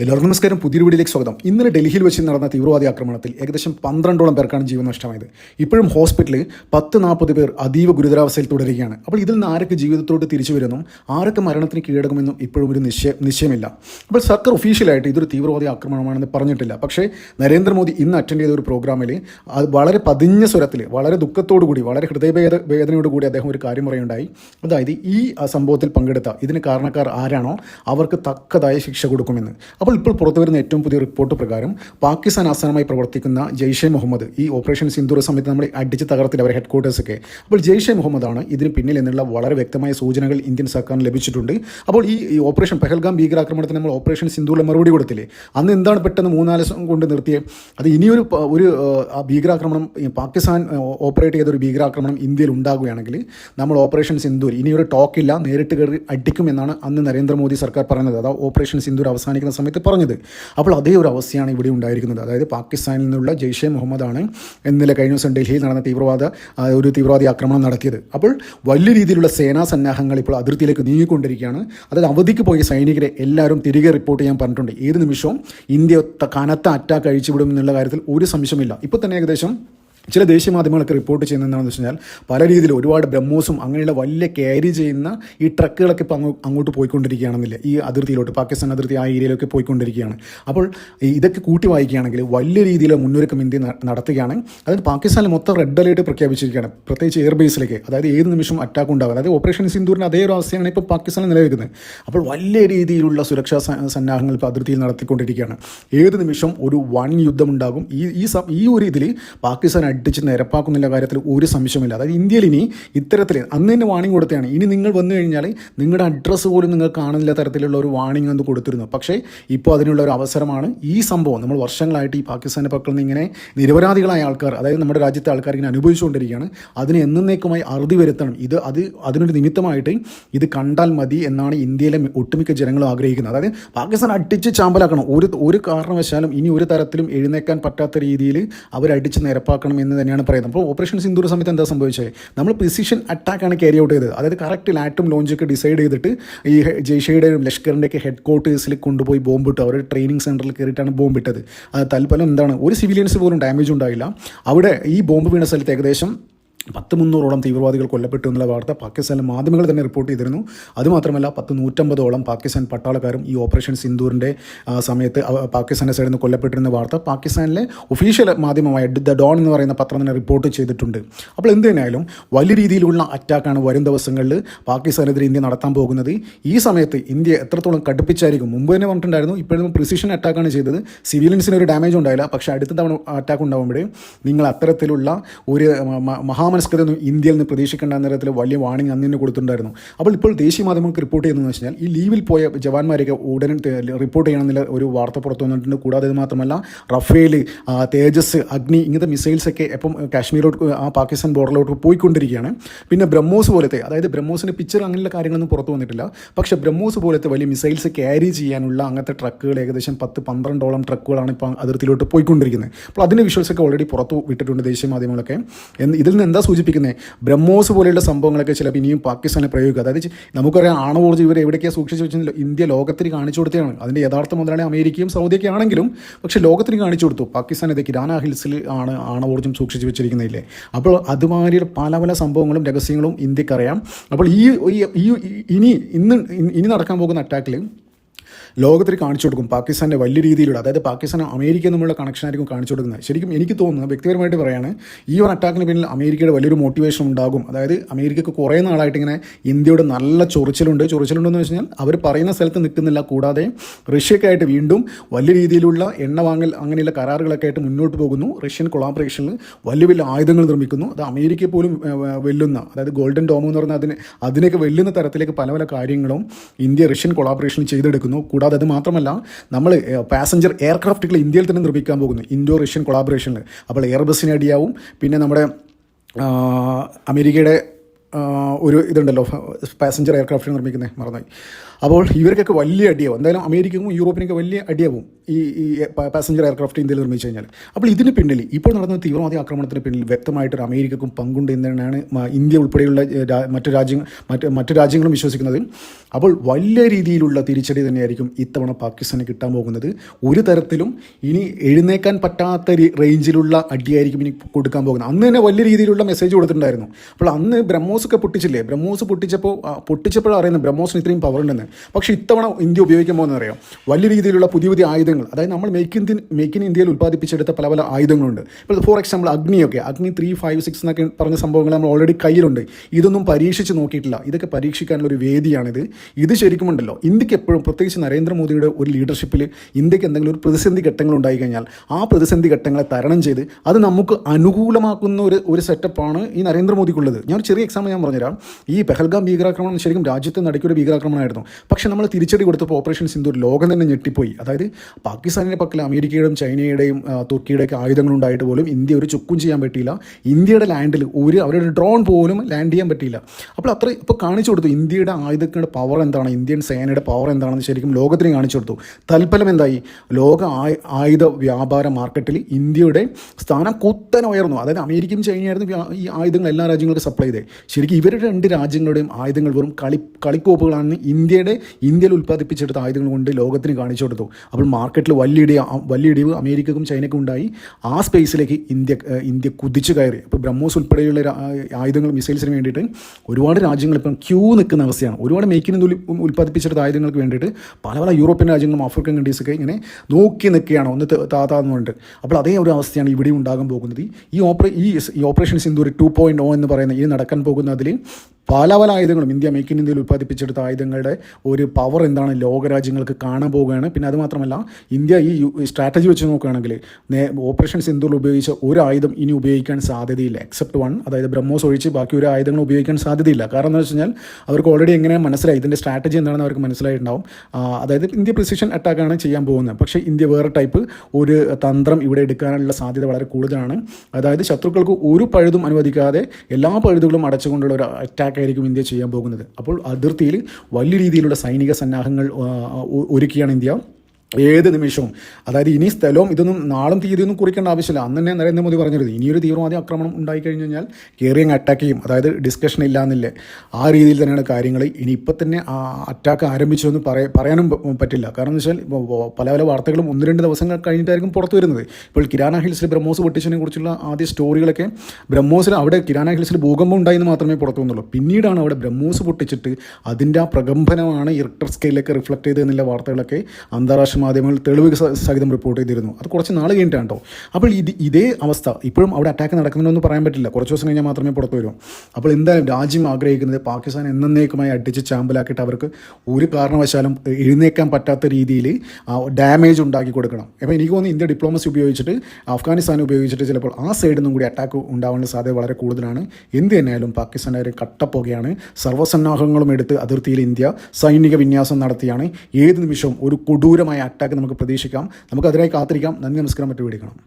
എല്ലാവർക്കും നമസ്കാരം. പുതിയൊരു വീഡിയോയിലേക്ക് സ്വാഗതം. ഇന്നലെ ഡൽഹിയിൽ വെച്ച് നടന്ന തീവ്രവാദി ആക്രമണത്തിൽ ഏകദേശം പന്ത്രണ്ടോളം പേർക്കാണ് ജീവൻ നഷ്ടമായത്. ഇപ്പോഴും ഹോസ്പിറ്റലിൽ പത്ത് നാൽപ്പത് പേർ അതീവ ഗുരുതരാവസ്ഥയിൽ തുടരുകയാണ്. അപ്പോൾ ഇതിൽ നിന്ന് ആരൊക്കെ ജീവിതത്തോട് തിരിച്ചു വരുന്നും? ആരൊക്കെ മരണത്തിന് കീഴടങ്ങുമെന്നും ഇപ്പോഴും ഒരു നിശ്ചയ നിശ്ചയമില്ല. അപ്പോൾ സർക്കാർ ഒഫീഷ്യലായിട്ട് ഇതൊരു തീവ്രവാദി ആക്രമണമാണെന്ന് പറഞ്ഞിട്ടില്ല. പക്ഷേ നരേന്ദ്രമോദി ഇന്ന് അറ്റൻഡ് ചെയ്ത ഒരു പ്രോഗ്രാമിൽ വളരെ പതിഞ്ഞ സ്വരത്തിൽ വളരെ ദുഃഖത്തോടു കൂടി വളരെ ഹൃദയഭേദ വേദനയോടുകൂടി അദ്ദേഹം ഒരു കാര്യം പറയുണ്ടായി അതായത് ഈ സംഭവത്തിൽ പങ്കെടുത്ത ഇതിന് കാരണക്കാർ ആരാണോ? അവർക്ക് തക്കതായ ശിക്ഷ കൊടുക്കുമെന്ന്. അപ്പോൾ ഇപ്പോൾ പുറത്തുവരുന്ന ഏറ്റവും പുതിയ റിപ്പോർട്ട് പ്രകാരം പാകിസ്ഥാൻ ആസ്ഥാനമായി പ്രവർത്തിക്കുന്ന ജെയ്ഷെ മുഹമ്മദ് ഈ ഓപ്പറേഷൻ സിന്ദൂർ സമയത്ത് നമ്മൾ അടിച്ച് തകർത്തില്ല അവരുടെ ഹെഡ് ക്വാർട്ടേഴ്സൊക്കെ അപ്പോൾ ജെയ്ഷെ മുഹമ്മദാണ് ഇതിന് പിന്നിൽ എന്നുള്ള വളരെ വ്യക്തമായ സൂചനകൾ ഇന്ത്യൻ സർക്കാരിന് ലഭിച്ചിട്ടുണ്ട്. അപ്പോൾ ഈ ഓപ്പറേഷൻ പെഹൽഗാം ഭീകരാക്രമണത്തിന് നമ്മൾ ഓപ്പറേഷൻ സിന്ധുവിലെ മറുപടി കൊടുത്തില്ലേ? അന്ന് എന്താണ് പെട്ടെന്ന് മൂന്നാൽ കൊണ്ട് നിർത്തിയത് അത് ഇനിയൊരു ഒരു ഭീകരാക്രമണം പാകിസ്ഥാൻ ഓപ്പറേറ്റ് ചെയ്ത ഒരു ഭീകരാക്രമണം ഇന്ത്യയിൽ ഉണ്ടാകുകയാണെങ്കിൽ നമ്മൾ ഓപ്പറേഷൻ സിന്ധൂർ ഇനിയൊരു ടോക്കില്ല നേരിട്ട് കയറി അടിക്കുമെന്നാണ് അന്ന് നരേന്ദ്രമോദി സർക്കാർ പറഞ്ഞത്. അതാ ഓപ്പറേഷൻ സിന്ധൂർ അവസാനിക്കുന്ന സമയത്ത് പറഞ്ഞത്. അപ്പോൾ അതേ ഒരു അവസ്ഥയാണ് ഇവിടെ ഉണ്ടായിരിക്കുന്നത്. അതായത് പാകിസ്ഥാനിൽ നിന്നുള്ള ജെയ്ഷെ മുഹമ്മദാണ് ഇന്നലെ കഴിഞ്ഞ ദിവസം ഡൽഹിയിൽ നടന്ന തീവ്രവാദ ഒരു തീവ്രവാദി ആക്രമണം നടത്തിയത്. അപ്പോൾ വലിയ രീതിയിലുള്ള സേനാ സന്നാഹങ്ങൾ ഇപ്പോൾ അതിർത്തിയിലേക്ക് നീങ്ങിക്കൊണ്ടിരിക്കുകയാണ്. അതായത് അവധിക്ക് പോയ സൈനികരെ എല്ലാവരും തിരികെ റിപ്പോർട്ട് ചെയ്യാൻ പറഞ്ഞിട്ടുണ്ട്. ഏത് നിമിഷവും ഇന്ത്യ കനത്ത അറ്റാക്ക് അഴിച്ചുവിടും എന്നുള്ള കാര്യത്തിൽ ഒരു സംശയമില്ല ഇപ്പോൾ തന്നെ ഏകദേശം ചില ദേശീയ മാധ്യമങ്ങളൊക്കെ റിപ്പോർട്ട് ചെയ്യുന്നത് എന്താണെന്ന് വെച്ച് കഴിഞ്ഞാൽ പല രീതിയിൽ ഒരുപാട് ബ്രഹ്മോസും അങ്ങനെയുള്ള വലിയ ക്യാരി ചെയ്യുന്ന ഈ ട്രക്കുകളൊക്കെ ഇപ്പോൾ അങ്ങ് അങ്ങോട്ട് പോയിക്കൊണ്ടിരിക്കുകയാണെന്നില്ല? ഈ അതിർത്തിയിലോട്ട് പാകിസ്ഥാൻ അതിർത്തി ആ ഏരിയയിലൊക്കെ പോയിക്കൊണ്ടിരിക്കുകയാണ്. അപ്പോൾ ഇതൊക്കെ കൂട്ടി വായിക്കുകയാണെങ്കിൽ വലിയ രീതിയിലുള്ള മുന്നൊരുക്കം ഇന്ത്യ നടത്തുകയാണ്. അതായത് പാകിസ്ഥാനിൽ മൊത്തം റെഡ് അലേർട്ട് പ്രഖ്യാപിച്ചിരിക്കുകയാണ്. പ്രത്യേകിച്ച് എയർബേസിലേക്ക് അതായത് ഏത് നിമിഷം അറ്റാക്ക് ഉണ്ടാവുക അതായത് ഓപ്പറേഷൻ സിന്ദൂറിന്റെ അതേ ഒരു അവസ്ഥയാണ് ഇപ്പോൾ പാകിസ്ഥാനിൽ നിലനിൽക്കുന്നത്. അപ്പോൾ വലിയ രീതിയിലുള്ള സുരക്ഷാ സന്നാഹങ്ങൾ ഇപ്പോൾ അതിർത്തിയിൽ നടത്തിക്കൊണ്ടിരിക്കുകയാണ്. ഏത് നിമിഷം ഒരു വൺ യുദ്ധം ഉണ്ടാകും. ഈ ഈ ഒരു ഇതിൽ പാകിസ്ഥാൻ അടിച്ച് നിരപ്പാക്കുന്നില്ല കാര്യത്തിൽ ഒരു സംശയമില്ല അതായത് ഇന്ത്യയിൽ ഇനി ഇത്തരത്തിൽ അന്ന് തന്നെ വാണിംഗ് കൊടുത്തതാണ്. ഇനി നിങ്ങൾ വന്നു കഴിഞ്ഞാൽ നിങ്ങളുടെ അഡ്രസ്സ് പോലും നിങ്ങൾ കാണുന്നില്ല തരത്തിലുള്ള ഒരു വാണിംഗ് അന്ന് കൊടുത്തിരുന്നു. പക്ഷേ ഇപ്പോൾ അതിനുള്ള ഒരു അവസരമാണ് ഈ സംഭവം. നമ്മൾ വർഷങ്ങളായിട്ട് ഈ പാകിസ്ഥാന്റെ പക്കൽ നിന്ന് ഇങ്ങനെ നിരപരാധികളായ ആൾക്കാർ അതായത് നമ്മുടെ രാജ്യത്തെ ആൾക്കാർ ഇങ്ങനെ അനുഭവിച്ചുകൊണ്ടിരിക്കുകയാണ്. അതിന് എന്നേക്കുമായി അറുതി വരുത്തണം. ഇത് അത് അതിനൊരു നിമിത്തമായിട്ട് ഇത് കണ്ടാൽ മതി എന്നാണ് ഇന്ത്യയിലെ ഒട്ടുമിക്ക ജനങ്ങളും ആഗ്രഹിക്കുന്നത്. അതായത് പാകിസ്ഥാൻ അടിച്ച് ചാമ്പലാക്കണം. ഒരു ഒരു കാരണവശാലും ഇനി ഒരു തരത്തിലും എഴുന്നേക്കാൻ പറ്റാത്ത രീതിയിൽ അവരടിച്ച് നിരപ്പാക്കണം എന്ന് തന്നെയാണ് പറയുന്നത്. അപ്പോൾ ഓപ്പറേഷൻ സിന്ദൂർ സമയത്ത് എന്താ സംഭവിച്ചത്? നമ്മൾ പ്രിസിഷൻ അറ്റാക്കാണ് ക്യാരി ഔട്ട് ചെയ്തത്. അതായത് കറക്റ്റ് ലാറ്റും ലോഞ്ചൊക്കെ ഡിസൈഡ് ചെയ്തിട്ട് ഈ ജയ്ഷയുടെ ജയ്ഷയുടെയും ലഷ്കറിന്റെയൊക്കെ ഹെഡ് ക്വാർട്ടേഴ്സിൽ കൊണ്ടുപോയി ബോംബിട്ടു അവരുടെ ട്രെയിനിങ് സെന്ററിൽ കയറിയിട്ടാണ് ബോംബിട്ടത് അത് തൽഫലം എന്താണ്? ഒരു സിവിലിയൻസ് പോലും ഡാമേജ് ഉണ്ടായില്ല. അവിടെ ഈ ബോംബ് വീണ സ്ഥലത്ത് ഏകദേശം പത്ത് മുന്നൂറോളം തീവ്രവാദികൾ കൊല്ലപ്പെട്ടു എന്നുള്ള വാർത്ത പാകിസ്ഥാനിലെ മാധ്യമങ്ങൾ തന്നെ റിപ്പോർട്ട് ചെയ്തിരുന്നു. അതുമാത്രമല്ല പത്ത് നൂറ്റമ്പതോളം പാകിസ്ഥാൻ പട്ടാളക്കാരും ഈ ഓപ്പറേഷൻ സിന്ദൂറിന്റെ സമയത്ത് പാകിസ്ഥാന്റെ സൈഡിൽ നിന്ന് കൊല്ലപ്പെട്ടിരുന്ന വാർത്ത പാകിസ്ഥാനിലെ ഒഫീഷ്യൽ മാധ്യമമായ ദ ഡോൺ എന്ന് പറയുന്ന പത്രം തന്നെ റിപ്പോർട്ട് ചെയ്തിട്ടുണ്ട്. അപ്പോൾ എന്ത് തന്നെയായാലും വലിയ രീതിയിലുള്ള അറ്റാക്കാണ് വരും ദിവസങ്ങളിൽ പാകിസ്ഥാനെതിരെ ഇന്ത്യ നടത്താൻ പോകുന്നത്. ഈ സമയത്ത് ഇന്ത്യ എത്രത്തോളം കടുപ്പിച്ചായിരിക്കും? മുമ്പ് തന്നെ പറഞ്ഞിട്ടുണ്ടായിരുന്നു ഇപ്പോഴും പ്രിസിഷൻ അറ്റാക്കാണ് ചെയ്തത്. സിവിലിയൻസിന് ഒരു ഡാമേജ് ഉണ്ടായില്ല. പക്ഷേ അടുത്ത തവണ അറ്റാക്ക് ഉണ്ടാകുമ്പോഴേ നിങ്ങൾ അത്തരത്തിലുള്ള ഒരു മ- മ- മഹാമനസ്കതയൊന്നും ഇന്ത്യയിൽ നിന്ന് പ്രതീക്ഷിക്കേണ്ട എന്ന തരത്തിൽ വലിയ വാണിംഗ് അന്ന് തന്നെ കൊടുത്തിട്ടുണ്ടായിരുന്നു. അപ്പോൾ ഇപ്പോൾ ദേശീയ മാധ്യമങ്ങൾക്ക് റിപ്പോർട്ട് ചെയ്യുന്നതെന്ന് വെച്ചാൽ ഈ ലീവിൽ പോയ ജവാന്മാരെയൊക്കെ ഉടനെ റിപ്പോർട്ട് ചെയ്യണമെന്നുള്ള ഒരു വാർത്ത പുറത്തു വന്നിട്ടുണ്ട്. കൂടാതെ ഇത് മാത്രമല്ല റഫേൽ തേജസ് അഗ്നി ഇങ്ങനത്തെ മിസൈൽസൊക്കെ എപ്പം കാശ്മീരോട്ട് ആ പാകിസ്ഥാൻ ബോർഡറിലോട്ട് പോയിക്കൊണ്ടിരിക്കുകയാണ്. പിന്നെ ബ്രഹ്മോസ് പോലത്തെ അതായത് ബ്രഹ്മോസിന്റെ പിക്ചർ അങ്ങനെയുള്ള കാര്യങ്ങളൊന്നും പുറത്തു വന്നിട്ടില്ല. പക്ഷേ ബ്രഹ്മോസ് പോലത്തെ വലിയ മിസൈൽസ് ക്യാരി ചെയ്യാനുള്ള അങ്ങനത്തെ ട്രക്കുകൾ ഏകദേശം പത്ത് പന്ത്രണ്ടോളം ട്രക്കുകളാണ് ഇപ്പോൾ അതിർത്തിയിലോട്ട് പോയിക്കൊണ്ടിരിക്കുന്നത്. അപ്പോൾ അതിന്റെ വിഷ്വൽസൊക്കെ ഓൾറെഡി പുറത്തു വിട്ടിട്ടുണ്ട് ദേശീയ മാധ്യമങ്ങളൊക്കെ. ഇതിൽ നിന്ന് എന്താ സൂചിപ്പിക്കുന്നത് ബ്രഹ്മോസ് പോലെയുള്ള സംഭവങ്ങളൊക്കെ ചിലപ്പോൾ ഇനിയും പാകിസ്ഥാനെ പ്രയോഗിക്കുക അതായത് നമുക്കറിയാം ആണവോർജം ഇവർ എവിടെയൊക്കെയാണ് സൂക്ഷിച്ചു വെച്ചാൽ ഇന്ത്യ ലോകത്തിന് കാണിച്ചു കൊടുത്തതാണ്. അതിന്റെ യഥാർത്ഥ മുതലാളി അമേരിക്കയും സൗദിയൊക്കെ ആണെങ്കിലും പക്ഷേ ലോകത്തിന് കാണിച്ചു കൊടുത്തു. പാകിസ്ഥാൻ ഇത് കിരാന ഹിൽസിൽ ആണ് ആണവോർജം സൂക്ഷിച്ചു വെച്ചിരിക്കുന്നില്ലേ അപ്പോൾ അതുമാതിരി പല പല സംഭവങ്ങളും രഹസ്യങ്ങളും ഇന്ത്യക്കറിയാം. അപ്പോൾ ഈ ഇനി ഇന്ന് ഇനി നടക്കാൻ പോകുന്ന അറ്റാക്കിൽ ലോകത്തിന് കാണിച്ചു കൊടുക്കും. പാകിസ്ഥാന്റെ വലിയ രീതിയിലുള്ള അതായത് പാകിസ്ഥാനും അമേരിക്ക തമ്മിലുള്ള കണക്ഷൻ ആയിരിക്കും കാണിച്ചു കൊടുക്കുന്നത്. ശരിക്കും എനിക്ക് തോന്നുന്നത് വ്യക്തിപരമായിട്ട് പറയാണ് ഈ ഒരു അറ്റാക്കിന് പിന്നിൽ അമേരിക്കയുടെ വലിയൊരു മോട്ടിവേഷൻ ഉണ്ടാകും. അതായത് അമേരിക്കക്ക് കുറേ നാളായിട്ട് ഇങ്ങനെ ഇന്ത്യയുടെ നല്ല ചൊറിച്ചിലുണ്ട്. ചൊറിച്ചിലുണ്ടെന്ന് വെച്ച് കഴിഞ്ഞാൽ അവർ പറയുന്ന സ്ഥലത്ത് നിൽക്കുന്നില്ല. കൂടാതെ റഷ്യക്കായിട്ട് വീണ്ടും വലിയ രീതിയിലുള്ള എണ്ണ വാങ്ങൽ അങ്ങനെയുള്ള കരാറുകളൊക്കെ ആയിട്ട് മുന്നോട്ട് പോകുന്നു. റഷ്യൻ കൊളാബറേഷനിൽ വലിയ വലിയ ആയുധങ്ങൾ നിർമ്മിക്കുന്നു. അത് അമേരിക്കയെ പോലും വെല്ലുന്ന അതായത് ഗോൾഡൻ ഡോമോ എന്ന് പറഞ്ഞാൽ അതിന് അതിനൊക്കെ വെല്ലുന്ന തരത്തിലേക്ക് പല പല കാര്യങ്ങളും ഇന്ത്യ റഷ്യൻ കൊളാബറേഷൻ ചെയ്തെടുക്കുന്നു. കൂടാതെ അത് മാത്രമല്ല നമ്മൾ പാസഞ്ചർ എയർക്രാഫ്റ്റുകൾ ഇന്ത്യയിൽ തന്നെ നിർമ്മിക്കാൻ പോകുന്നു. ഇൻഡോ റഷ്യൻ കൊളാബറേഷനിൽ അപ്പോൾ എയർബസിന് അടിയാവും. പിന്നെ നമ്മുടെ അമേരിക്കയുടെ ഒരു ഇതുണ്ടല്ലോ പാസഞ്ചർ എയർക്രാഫ്റ്റ് നിർമ്മിക്കുന്നത് മറന്നായി അപ്പോൾ ഇവർക്കൊക്കെ വലിയ അടിയാവും. എന്തായാലും അമേരിക്കക്കും യൂറോപ്പിനൊക്കെ വലിയ അടിയാവും ഈ ഈ പാസഞ്ചർ എയർക്രാഫ്റ്റ് ഇന്ത്യയിൽ നിർമ്മിച്ചു കഴിഞ്ഞാൽ അപ്പോൾ ഇതിന് പിന്നിൽ ഇപ്പോൾ നടന്ന തീവ്രവാദി ആക്രമണത്തിന് പിന്നിൽ വ്യക്തമായിട്ടൊരു അമേരിക്കക്കും പങ്കുണ്ട് എന്നാണ് ഇന്ത്യ ഉൾപ്പെടെയുള്ള മറ്റു രാജ്യങ്ങൾ മറ്റ് മറ്റു രാജ്യങ്ങളും വിശ്വസിക്കുന്നത്. അപ്പോൾ വലിയ രീതിയിലുള്ള തിരിച്ചടി തന്നെയായിരിക്കും ഇത്തവണ പാകിസ്ഥാന് കിട്ടാൻ പോകുന്നത്. ഒരു തരത്തിലും ഇനി എഴുന്നേക്കാൻ പറ്റാത്ത റേഞ്ചിലുള്ള അടിയായിരിക്കും ഇനി കൊടുക്കാൻ പോകുന്നത്. അന്ന് തന്നെ വലിയ രീതിയിലുള്ള മെസ്സേജ് കൊടുത്തിട്ടുണ്ടായിരുന്നു. അപ്പോൾ അന്ന് ബ്രഹ്മോസ് ഒക്കെ പൊട്ടിച്ചില്ലേ? ബ്രഹ്മോസ് പൊട്ടിച്ചപ്പോൾ പൊട്ടിച്ചപ്പോഴും അറിയുന്നത് ബ്രഹ്മോസിന് ഇത്രയും പവർ ഉണ്ടെന്ന്. പക്ഷേ ഇത്തവണ ഇന്ത്യ ഉപയോഗിക്കാൻ പോകുന്നത് അറിയാം? വലിയ രീതിയിലുള്ള പുതിയ പുതിയ ആയുധങ്ങൾ. അതായത് നമ്മൾ മേക്ക് ഇന്ത്യൻ മേക്ക് ഇൻ ഇന്ത്യയിൽ ഉൽപ്പാദിപ്പിച്ചെടുത്ത പല പല ആയുധങ്ങളുണ്ട്. ഇപ്പോൾ ഫോർ എക്സാമ്പിൾ അഗ്നിയൊക്കെ. അഗ്നി ത്രീ ഫൈവ് സിക്സ് എന്നൊക്കെ പറഞ്ഞ സംഭവങ്ങൾ നമ്മൾ ഓൾറെഡി കയ്യിലുണ്ട്. ഇതൊന്നും പരീക്ഷിച്ച് നോക്കിയിട്ടില്ല. ഇതൊക്കെ പരീക്ഷിക്കാനുള്ള ഒരു വേദിയാണിത്. ഇത് ശരിക്കുമുണ്ടല്ലോ ഇന്ത്യയ്ക്ക് എപ്പോഴും പ്രത്യേകിച്ച് നരേന്ദ്രമോദിയുടെ ഒരു ലീഡർഷിപ്പിൽ ഇന്ത്യയ്ക്ക് എന്തെങ്കിലും ഒരു പ്രതിസന്ധി ഘട്ടങ്ങൾ ഉണ്ടായി കഴിഞ്ഞാൽ ആ പ്രതിസന്ധി ഘട്ടങ്ങളെ തരണം ചെയ്ത് അത് നമുക്ക് അനുകൂലമാക്കുന്ന ഒരു ഒരു സെറ്റപ്പാണ് ഈ നരേന്ദ്രമോദിക്കുള്ളത്. ഞാൻ ഒരു ചെറിയ എക്സാമ്പിൾ ഞാൻ പറഞ്ഞുതരാം. ഈ പെഹൽഗാം ഭീകരാക്രമണം ശരിക്കും രാജ്യത്തെ നടക്കിയൊരു ഭീകരാക്രമണമായിരുന്നു. പക്ഷേ നമ്മൾ തിരിച്ചടി കൊടുത്തപ്പോൾ ഓപ്പറേഷൻ സിന്ധു ലോകം തന്നെ ഞെട്ടിപ്പോയി. അതായത് പാകിസ്ഥാനിന്റെ പക്കൽ അമേരിക്കയുടെയും ചൈനയുടെയും തുർക്കിയുടെയൊക്കെ ആയുധങ്ങളുണ്ടായിട്ട് പോലും ഇന്ത്യ ഒരു ചുക്കും ചെയ്യാൻ പറ്റിയില്ല. ഇന്ത്യയുടെ ലാൻഡിൽ ഒരു അവരുടെ ഡ്രോൺ പോലും ലാൻഡ് ചെയ്യാൻ പറ്റിയില്ല. അപ്പോൾ അത്ര ഇപ്പോൾ കാണിച്ചു കൊടുത്തു ഇന്ത്യയുടെ ആയുധങ്ങളുടെ പവർ എന്താണ്? ഇന്ത്യൻ സേനയുടെ പവർ എന്താണെന്ന് ശരിക്കും ലോകത്തിന് കാണിച്ചു കൊടുത്തു. തൽഫലം എന്തായി? ലോക ആയു- ആയുധ വ്യാപാര മാർക്കറ്റിൽ ഇന്ത്യയുടെ സ്ഥാനം കുത്തനെ ഉയർന്നു അതായത് അമേരിക്കയും ചൈനയായിരുന്നു ഈ ആയുധങ്ങൾ എല്ലാ രാജ്യങ്ങൾക്കും സപ്ലൈ ചെയ്തേ ശരിക്കും ഇവരുടെ രണ്ട് രാജ്യങ്ങളുടെയും ആയുധങ്ങൾ വെറും കളി കളിക്കോപ്പുകളാണ് ഇന്ത്യയുടെ ഇന്ത്യയിൽ ഉൽപ്പാദിപ്പിച്ചെടുത്ത ആയുധങ്ങൾ കൊണ്ട് ലോകത്തിന് കാണിച്ചു കൊടുത്തു. അപ്പോൾ മാർക്കറ്റിൽ വലിയ ഇടി വലിയ ഇടിവ് അമേരിക്കക്കും ചൈനയ്ക്കും ഉണ്ടായി. ആ സ്പേസിലേക്ക് ഇന്ത്യ ഇന്ത്യ കുതിച്ചു കയറി. അപ്പോൾ ബ്രഹ്മോസ് ഉൾപ്പെടെയുള്ള ആയുധങ്ങൾ മിസൈൽസിന് വേണ്ടിയിട്ട് ഒരുപാട് രാജ്യങ്ങൾ ഇപ്പം ക്യൂ നിൽക്കുന്ന അവസ്ഥയാണ്. ഒരുപാട് മേക്കിന് ഉൽപ്പാദിപ്പിച്ചെടുത്ത ആയുധങ്ങൾക്ക് വേണ്ടിയിട്ട് പല പല യൂറോപ്യൻ രാജ്യങ്ങളും ആഫ്രിക്കൻ കൺട്രീസൊക്കെ ഇങ്ങനെ നോക്കി നിൽക്കുകയാണ്. ഒന്ന് താതാന്നുകൊണ്ട് അപ്പോൾ അതേ ഒരു അവസ്ഥയാണ് ഇവിടെ ഉണ്ടാകാൻ പോകുന്നത്. ഈ ഓപ്പറേ ഈ ഓപ്പറേഷൻ സിന്ധു ഒരു ടു പോയിന്റ് ഓ എന്ന് പറയുന്ന ഈ നടക്കാൻ പോകുന്നതിൽ പല പല ആയുധങ്ങളും ഇന്ത്യ മേക്ക് ഇൻ ഇന്ത്യയിൽ ഉൽപ്പാദിപ്പിച്ചെടുത്ത ആയുധങ്ങളുടെ ഒരു പവർ എന്താണ് ലോകരാജ്യങ്ങൾക്ക് കാണാൻ പോവുകയാണ്. പിന്നെ അതുമാത്രമല്ല ഇന്ത്യ ഈ സ്ട്രാറ്റജി വെച്ച് നോക്കുകയാണെങ്കിൽ ഓപ്പറേഷൻ സിന്ധുവിൽ ഉപയോഗിച്ച ഒരു ആയുധം ഇനി ഉപയോഗിക്കാൻ സാധ്യതയില്ല. എക്സെപ്റ്റ് വൺ അതായത് ബ്രഹ്മോസ് ഒഴിച്ച് ബാക്കി ഒരു ആയുധങ്ങൾ ഉപയോഗിക്കാൻ സാധ്യതയില്ല. കാരണം എന്താ വെച്ച് കഴിഞ്ഞാൽ അവർക്ക് ഓൾറെഡി എങ്ങനെ മനസ്സിലായി ഇതിന്റെ സ്ട്രാറ്റജി എന്താണെന്ന് അവർക്ക് മനസ്സിലായിട്ടുണ്ടാവും. അതായത് ഇന്ത്യ പ്രിസിഷൻ അറ്റാക്കാണ് ചെയ്യാൻ പോകുന്നത്. പക്ഷേ ഇന്ത്യ വേറെ ടൈപ്പ് ഒരു തന്ത്രം ഇവിടെ എടുക്കാനുള്ള സാധ്യത വളരെ കൂടുതലാണ്. അതായത് ശത്രുക്കൾക്ക് ഒരു പഴുതും അനുവദിക്കാതെ എല്ലാ പഴുതുകളും അടച്ചുകൊണ്ടുള്ള ഒരു അറ്റാക്ക് ആയിരിക്കും ഇന്ത്യ ചെയ്യാൻ പോകുന്നത്. അപ്പോൾ അതിർത്തിയിൽ വലിയ രീതിയിലുള്ള സൈനിക സന്നാഹങ്ങൾ ഒരുക്കിയാണ് ഇന്ത്യ. ഏത് നിമിഷവും. അതായത് ഇനി സ്ഥലവും ഇതൊന്നും നാളും തീയതിയൊന്നും കുറിക്കേണ്ട ആവശ്യമില്ല. അന്ന് തന്നെ നരേന്ദ്രമോദി പറഞ്ഞിരുന്നു ഇനിയൊരു തീവ്രവാദി ആക്രമണം ഉണ്ടായി കഴിഞ്ഞു കഴിഞ്ഞാൽ കയറി അങ്ങ് അറ്റാക്ക് ചെയ്യും. അതായത് ഡിസ്കഷൻ ഇല്ലാന്നില്ലേ. ആ രീതിയിൽ തന്നെയാണ് കാര്യങ്ങൾ ഇനി ഇപ്പം തന്നെ ആ അറ്റാക്ക് ആരംഭിച്ചു എന്ന് പറയ പറയാനും പറ്റില്ല. കാരണം എന്ന് വെച്ചാൽ പല പല വാർത്തകളും ഒന്ന് രണ്ട് ദിവസങ്ങൾ കഴിഞ്ഞിട്ടായിരിക്കും പുറത്തു വരുന്നത്. ഇപ്പോൾ കിരാന ഹിൽസിൽ ബ്രഹ്മോസ് പൊട്ടിച്ചതിനെ കുറിച്ചുള്ള ആദ്യ സ്റ്റോറികളൊക്കെ ബ്രഹ്മോസിൽ അവിടെ കിരാന ഹിൽസിൽ ഭൂകമ്പം ഉണ്ടായെന്ന് മാത്രമേ പുറത്തു വന്നുള്ളൂ. പിന്നീടാണ് അവിടെ ബ്രഹ്മോസ് പൊട്ടിച്ചിട്ട് അതിന്റെ ആ പ്രകമ്പനമാണ് ഇറക്ടർ സ്കെയിലൊക്കെ റിഫ്ലക്ട് ചെയ്തതെന്നുള്ള വാർത്തകളൊക്കെ അന്താരാഷ്ട്ര മാധ്യമങ്ങൾ തെളിവ് സഹിതം റിപ്പോർട്ട് ചെയ്തിരുന്നു. അത് കുറച്ച് നാൾ കഴിഞ്ഞിട്ടാണ് കേട്ടോ അപ്പോൾ ഇത് ഇതേ അവസ്ഥ. ഇപ്പോഴും അവിടെ അറ്റാക്ക് നടക്കുന്നുണ്ടെന്ന് പറയാൻ പറ്റില്ല. കുറച്ച് ദിവസം കഴിഞ്ഞാൽ മാത്രമേ പുറത്തു വരൂ. അപ്പോൾ എന്തായാലും രാജ്യം ആഗ്രഹിക്കുന്നത് പാകിസ്ഥാൻ എന്നേക്കുമായി അടിച്ച് ചാമ്പലാക്കിയിട്ട് അവർക്ക് ഒരു കാരണവശാലും എഴുന്നേക്കാൻ പറ്റാത്ത രീതിയിൽ ഡാമേജ് ഉണ്ടാക്കി കൊടുക്കണം. അപ്പോൾ എനിക്ക് തോന്നുന്നു ഇന്ത്യ ഡിപ്ലോമസി ഉപയോഗിച്ചിട്ട് അഫ്ഗാനിസ്ഥാൻ ഉപയോഗിച്ചിട്ട് ചിലപ്പോൾ ആ സൈഡിൽ നിന്നും കൂടി അറ്റാക്ക് ഉണ്ടാവാനുള്ള സാധ്യത വളരെ കൂടുതലാണ്. എന്ത് തന്നെയായാലും പാകിസ്ഥാന്റെ ഒരു കട്ടപ്പുകയാണ്. സർവസന്നാഹങ്ങളും എടുത്ത് അതിർത്തിയിൽ ഇന്ത്യ സൈനിക വിന്യാസം നടത്തിയാണ്. ഏത് നിമിഷവും ഒരു കൊടൂരമായ അറ്റാക്ക് നമുക്ക് പ്രതീക്ഷിക്കാം. നമുക്ക് അതിനായി കാത്തിരിക്കാം. നന്ദി നമസ്കാരം. മറ്റു വീഡിയോ കാണാം.